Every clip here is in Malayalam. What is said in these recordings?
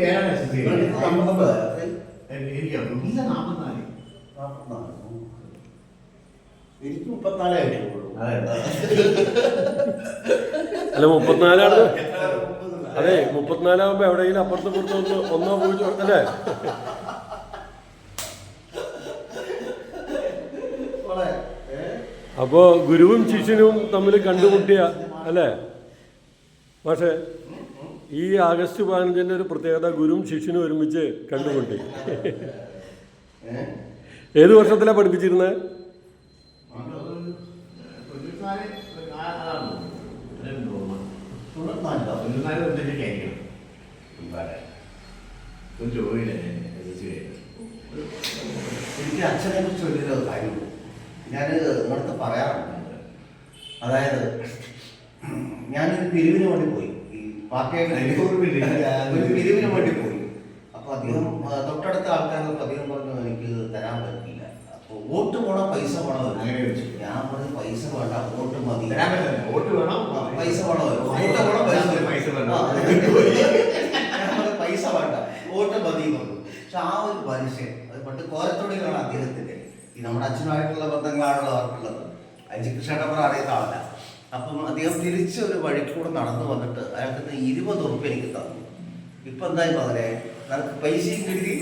ഞാൻ എസ് എസ് സി? എനിക്കോ നാൽപ്പത്തിനാല് എനിക്ക് മുപ്പത്തിനാലേ അല്ല മുപ്പത്തിനാലാണ്? അതെ മുപ്പത്തിനാലാകുമ്പോ എവിടെയെങ്കിലും അപ്പുറത്ത് പുറത്ത് ഒന്ന് ഒന്നോ പൂജ്യം അല്ലേ അപ്പോ ഗുരുവും ശിഷ്യനും തമ്മിൽ കണ്ടുമുട്ടിയ അല്ലേ? പക്ഷേ ഈ ആഗസ്റ്റ് പതിനഞ്ചിന്റെ ഒരു പ്രത്യേകത ഗുരുവും ശിഷ്യനും ഒരുമിച്ച് കണ്ടുമുട്ടി. ഏത് വർഷത്തിലാണ് പഠിപ്പിച്ചിരുന്നത്. എനിക്ക് അച്ഛനെ കുറിച്ച് വലിയൊരു കാര്യമുണ്ട് ഞാൻ നിങ്ങളടുത്ത് പറയാറുണ്ട് അതായത് ഞാനൊരു പിരിവിന് വേണ്ടി പോയി. പാർട്ടിയായിട്ട്. ഒരു പിരിവിന് വേണ്ടി പോയി. അപ്പൊ അദ്ദേഹം തൊട്ടടുത്ത ആൾക്കാരൊക്കെ അദ്ദേഹം പറഞ്ഞു എനിക്ക് തരാൻ പറ്റില്ല അപ്പൊ വോട്ട് പോണോ പൈസ പോണോ അങ്ങനെ. ഞാൻ പറഞ്ഞു പൈസ വേണ്ട വോട്ട് മതി. വോട്ട് വേണം. പൈസ വേണോ വോട്ട് പൈസ പൈസ വേണം. പൈസ വേണം. ഞാൻ പൈസ വേണ്ട വോട്ട് മതി പറഞ്ഞു. പക്ഷെ ആ ഒരു മനുഷ്യൻ അത് പണ്ട് അദ്ദേഹത്തിന്റെ ഈ നമ്മുടെ അച്ഛനുമായിട്ടുള്ള ബന്ധങ്ങളാണല്ലോ അവർക്കുള്ളത്. അജികൃഷ്ണനപ്പുറം അറിയുന്ന ആളല്ല. അപ്പം അദ്ദേഹം തിരിച്ച് ഒരു വഴിക്കൂടെ നടന്നു വന്നിട്ട് അയാൾക്ക് ഇരുപത് ഉറുപ്പ് എനിക്ക് തന്നു. ഇപ്പൊ എന്തായി പകരെ പൈസ പൈസയും കിട്ടി?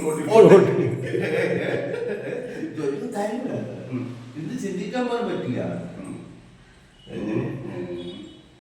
ഇത് ചിന്തിക്കാൻ പോലും പറ്റില്ല.